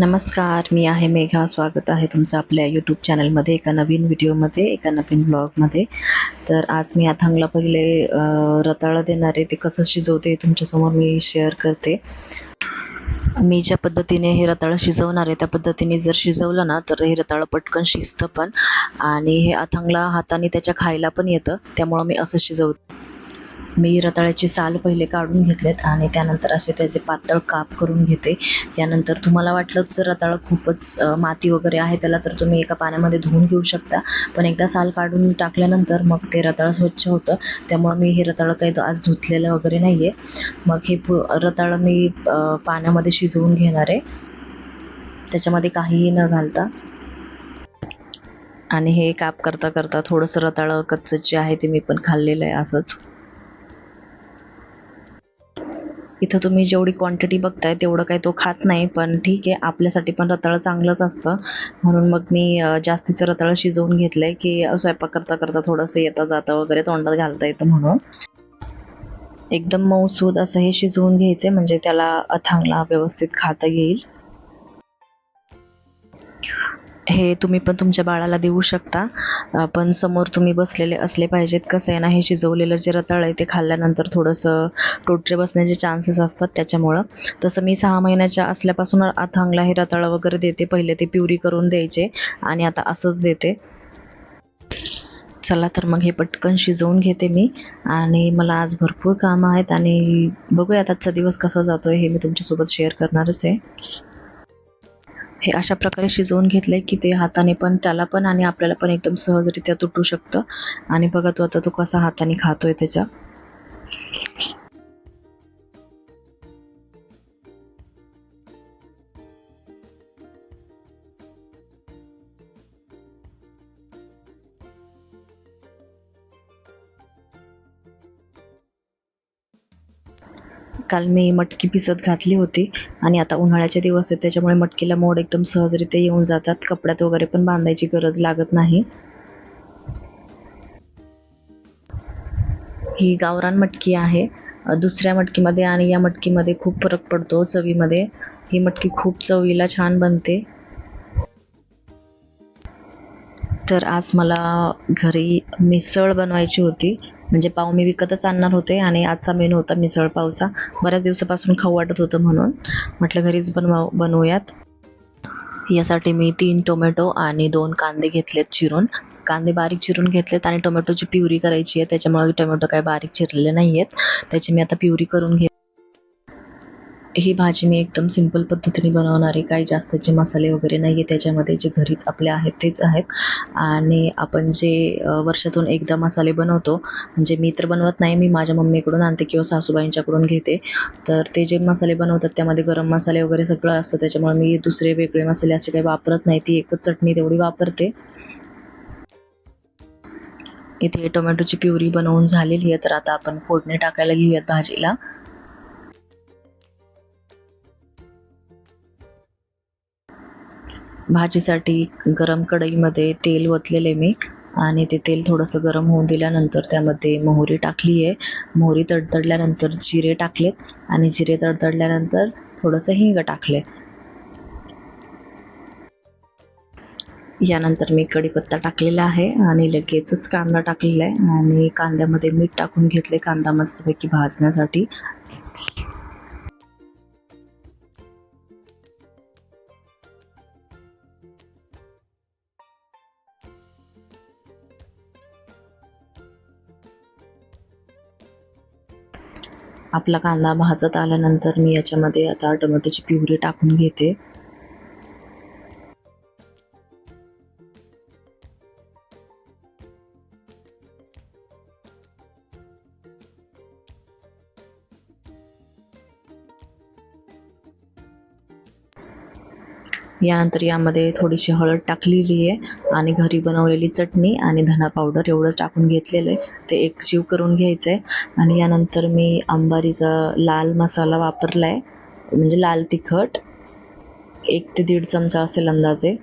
नमस्कार मी आहे मेघा. स्वागत आहे तुमचं आपल्या यूट्यूब चॅनलमध्ये एका नवीन व्हिडिओमध्ये एका नवीन ब्लॉगमध्ये तर आज मी अथांगला पहिले अं, रताळं देणारे ते कसं शिजवते तुमच्यासमोर मी शेअर करते. मी ज्या पद्धतीने हे रताळं शिजवणार आहे त्या पद्धतीने जर शिजवलं ना तर हे रताळं पटकन शिजतं पण. आणि हे अथांगला हाताने त्याच्या खायला पण येतं त्यामुळं मी असं शिजवते. मी रताळ्याची साल पहिले काढून घेतलेत आणि त्यानंतर असे त्याचे पातळ काप करून घेते. यानंतर तुम्हाला वाटलं जर रताळं खूपच माती वगैरे आहे त्याला तर तुम्ही एका पाण्यामध्ये धुवून घेऊ शकता. पण एकदा साल काढून टाकल्यानंतर मग ते रताळं स्वच्छ होतं. त्यामुळं मी हे रताळं काही आज धुतलेलं वगैरे नाही आहे मग हे पु रताळं मी पाण्यामध्ये शिजवून घेणार आहे. त्याच्यामध्ये काहीही न घालता. आणि हे काप करता करता थोडंसं रताळं कच्चं जे आहे ते मी पण खाल्लेलं आहे असंच. इथं तुम्ही जेवढी क्वांटिटी बघताय तेवढं काही तो खात नाही पण ठीक आहे आपल्यासाठी पण रताळं चांगलंच असतं. म्हणून मग मी जास्तीचं रताळं शिजवून घेतलंय की स्वयंपाक करता करता थोडंसं येता जाता वगैरे तोंडात घालता येतं म्हणून. एकदम मऊसूद असं हे शिजवून घ्यायचे म्हणजे त्याला अथांगला व्यवस्थित खाता येईल. हे तुम्ही पण तुमच्या बाळाला देऊ शकता. पण समोर तुम्ही बसलेले असले पाहिजेत. कसं आहे ना हे शिजवलेलं जे रताळ आहे ते खाल्ल्यानंतर थोडंसं टोटरे बसण्याचे चान्सेस असतात त्याच्यामुळं. तसं मी सहा महिन्याच्या असल्यापासून अथांगला हे रताळं वगैरे देते. पहिले ते प्युरी करून द्यायचे आणि आता असंच देते. चला तर मग हे पटकन शिजवून घेते मी. आणि मला आज भरपूर कामं आहेत आणि बघूयात आजचा दिवस कसा जातो आहे हे मी तुमच्यासोबत शेअर करणारच आहे. हे अशा प्रकारे शिजवून घेतलं आहे की ते हाताने पण त्याला पण आणि आपल्याला पण एकदम सहजरित्या तुटू शकतं. आणि बघा तो आता तो कसा हाताने खातोय त्याच्या. काल मी मटकी भिजत घातली होती आणि आता उन्हाळ्याचे दिवस आहेत त्याच्यामुळे मटकीला मोड एकदम सहजरित्या येऊन जातात. कपड्यात वगैरे पण बांधायची गरज लागत नाही. ही गावरान मटकी आहे. दुसऱ्या मटकीमध्ये आणि या मटकीमध्ये खूप फरक पडतो चवीमध्ये. ही मटकी खूप चवीला छान बनते. तर आज मला घरी मिसळ बनवायची होती. म्हणजे पाव मी विकतच आणणार होते आणि आजचा मेनू होता मिसळ पावचा. बऱ्याच दिवसापासून खाऊ वाटत होतं म्हणून. म्हटलं घरीच बनवा बनवूयात. यासाठी मी तीन टोमॅटो आणि दोन कांदे घेतलेत चिरून. कांदे बारीक चिरून घेतलेत आणि टोमॅटोची प्युरी करायची आहे. त्याच्यामुळे टोमॅटो काय बारीक चिरलेले नाही आहेत त्याची मी आता प्युरी करून घे ही भाजी मी एकदम सिंपल पद्धतीने बनवणार आहे. काही जास्तचे मसाले वगैरे नाही आहे त्याच्यामध्ये जे घरीच आपले आहेत तेच आहेत. आणि आपण जे वर्षातून एकदा मसाले बनवतो म्हणजे मी तर बनवत नाही मी माझ्या मम्मीकडून आणते किंवा सासूबाईंच्याकडून घेते. तर ते जे मसाले बनवतात त्यामध्ये गरम मसाले वगैरे सगळं असतं. त्याच्यामुळे मी दुसरे वेगळे मसाले असे काही वापरत नाही. ती एकच चटणी तेवढी वापरते. इथे टोमॅटोची प्युरी बनवून झालेली आहे. तर आता आपण फोडणी टाकायला घेऊयात भाजीला. भाजीसाठी गरम कढईमध्ये तेल ओतलेले मी. आणि ते तेल थोडंसं गरम होऊन दिल्यानंतर त्यामध्ये मोहरी टाकली आहे. मोहरी तडतडल्यानंतर जिरे टाकलेत. आणि जिरे तडतडल्यानंतर थोडंसं हिंग टाकले यानंतर मी कढीपत्ता टाकलेला आहे आणि लगेचच कांदा टाकलेला आहे. आणि कांद्यामध्ये मीठ टाकून घेतले कांदा मस्तपैकी भाजण्यासाठी. आपला कांदा भाजत आल्यानंतर मी याच्यामध्ये आता टोमॅटोची प्युरी टाकून घेते. यानंतर यामध्ये थोडीशी हळद टाकलेली आहे आणि घरी बनवलेली चटणी आणि धना पावडर एवढंच टाकून घेतलेलं आहे. ते एकजीव करून घ्यायचं आहे आणि यानंतर मी अंबारीचा लाल मसाला वापरला आहे म्हणजे लाल तिखट. एक ते दीड चमचा असेल अंदाजे.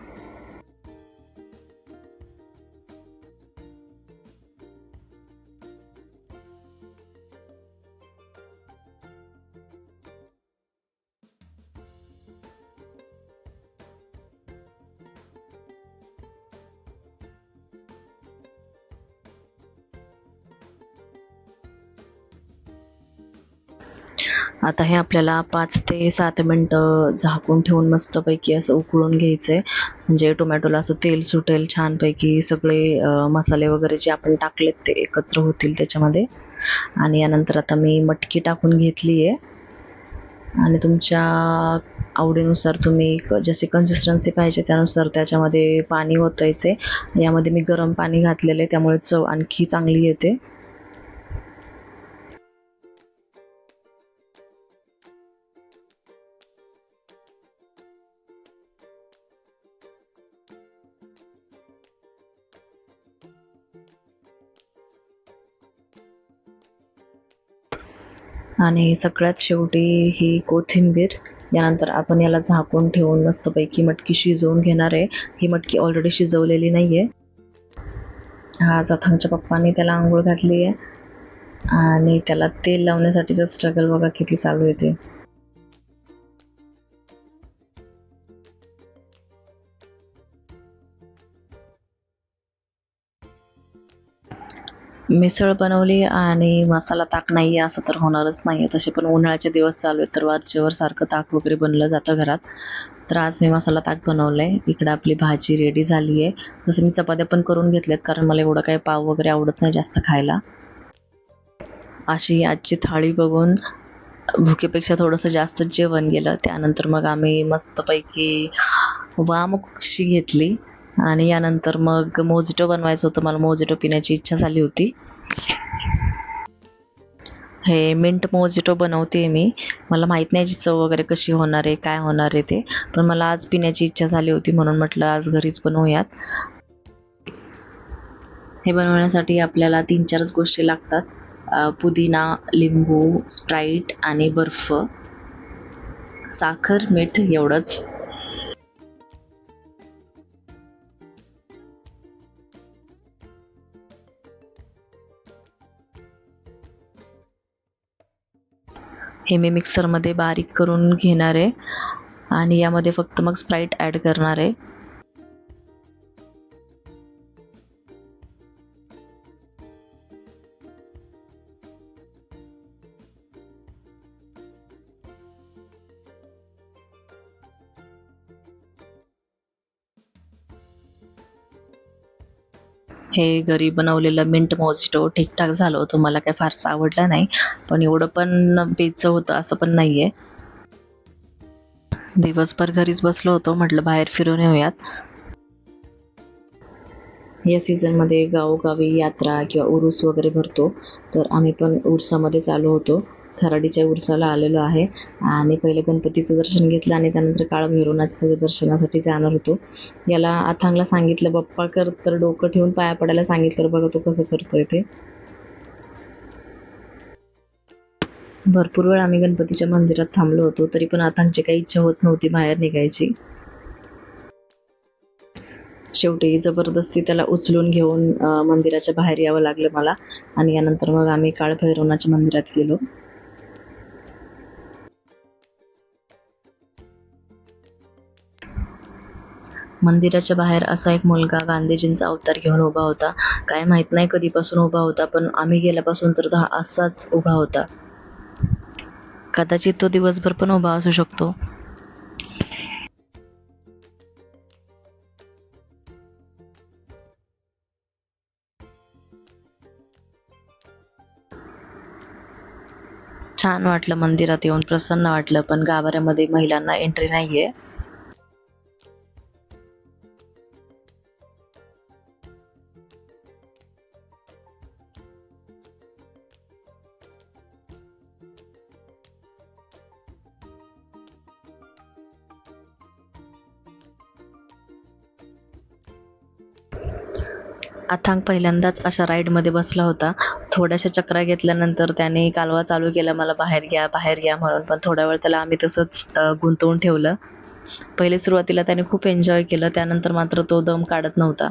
आता हे आपल्याला पाच ते सात मिनटं झाकून ठेवून मस्तपैकी असं उकळून घ्यायचं आहे म्हणजे टोमॅटोला असं तेल सुटेल छानपैकी सगळे मसाले वगैरे जे आपण टाकलेत ते एकत्र होतील त्याच्यामध्ये. आणि यानंतर आता मी मटकी टाकून घेतली आहे आणि तुमच्या आवडीनुसार तुम्ही जसे जशी कन्सिस्टन्सी पाहिजे त्यानुसार त्याच्यामध्ये पाणी ओतायचे यामध्ये मी गरम पाणी घातलेलं आहे त्यामुळे चव आणखी चांगली येते. आणि सगळ्यात शेवटी ही कोथिंबीर यानंतर आपण याला झाकून ठेवून मस्तपैकी मटकी शिजवून घेणार आहे. ही मटकी ऑलरेडी शिजवलेली नाही आहे हा अथांगच्या पप्पांनी त्याला आंघोळ घातली आहे आणि त्याला तेल लावण्यासाठीचं स्ट्रगल बघा किती चालू आहे मिसळ बनवली आणि मसाला ताक नाही आहे असं तर होणारच नाही आहे तसे पण उन्हाळ्याचे दिवस चालू आहेत तर वरचेवर सारखं ताक वगैरे बनलं जातं घरात. तर आज मी मसाला ताक बनवलं आहे इकडं आपली भाजी रेडी झाली आहे तसं मी चपात्या पण करून घेतल्यात कारण मला एवढं काही पाव वगैरे आवडत नाही जास्त खायला. अशी आजची थाळी बघून भुकेपेक्षा थोडंसं जास्तच जेवण गेलं. त्यानंतर मग आम्ही मस्तपैकी वामकुक्षी घेतली. आणि यानंतर मग मोजिटो बनवायचं होतं. मला मोजिटो पिण्याची इच्छा झाली होती. हे मिंट मोजिटो बनवते मी. मला माहीत नाही याची चव वगैरे कशी होणार आहे काय होणार आहे ते. पण मला आज पिण्याची इच्छा झाली होती म्हणून म्हटलं आज घरीच बनवूयात. हे बनवण्यासाठी आपल्याला तीन चारच गोष्टी लागतात. पुदिना लिंबू स्प्राईट आणि बर्फ. साखर मीठ एवढंच. हे मी मिक्सरमध्ये बारीक करून घेणार आहे. आणि यामध्ये फक्त मग स्प्राईट ॲड करणार आहे. हे घरी बनवलेलं मिंट मोजिटो ठीकठाक झालं होतं. मला काय फारसं आवडलं नाही. पण एवढं पण बेचं होतं असं पण नाही आहे दिवसभर घरीच बसलो होतो. म्हटलं बाहेर फिरून येऊयात. या सीझनमध्ये गावोगावी यात्रा किंवा उरूस वगैरे भरतो. तर आम्ही पण उरसामध्येच आलो होतो. खराडीच्या उरसाला आलेलो आहे. आणि पहिले गणपतीचं दर्शन घेतलं आणि त्यानंतर काळभैरवनाथाच्या दर्शनासाठी जाणार होतो. याला अथांगला सांगितलं बाप्पा कर. तर डोकं ठेवून पाया पडायला सांगितलं बघा तो कसं करतोय ते. भरपूर वेळ आम्ही गणपतीच्या मंदिरात थांबलो होतो तरी पण अथांगची काही इच्छा होत नव्हती बाहेर निघायची. शेवटी जबरदस्ती त्याला उचलून घेऊन मंदिराच्या बाहेर यावं लागलं मला. आणि यानंतर मग आम्ही काळभैरवनाच्या मंदिरात गेलो. मंदिराच्या बाहेर असा एक मुलगा गांधीजींचा अवतार घेऊन उभा होता. काय माहीत नाही कधीपासून उभा होता पण आम्ही गेल्यापासून तर तो हा असाच उभा होता. कदाचित तो दिवसभर पण उभा असू शकतो. छान वाटलं मंदिरात येऊन प्रसन्न वाटलं पण गाभाऱ्यामध्ये महिलांना एंट्री नाहीये. अथांग पहिल्यांदाच अशा राईडमध्ये बसला होता. थोड्याशा चक्रा घेतल्यानंतर त्याने कालवा चालू केला मला बाहेर घ्या बाहेर घ्या म्हणून. पण थोड्या वेळ त्याला आम्ही तसंच गुंतवून ठेवलं. पहिले सुरुवातीला त्याने खूप एन्जॉय केलं त्यानंतर मात्र तो दम काढत नव्हता.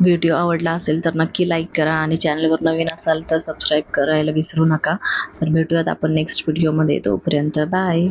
व्हिडिओ आवडला असेल तर नक्की लाईक करा आणि चॅनलवर नवीन असाल तर सबस्क्राईब करायला विसरू नका. तर भेटूयात आपण नेक्स्ट व्हिडिओमध्ये तोपर्यंत बाय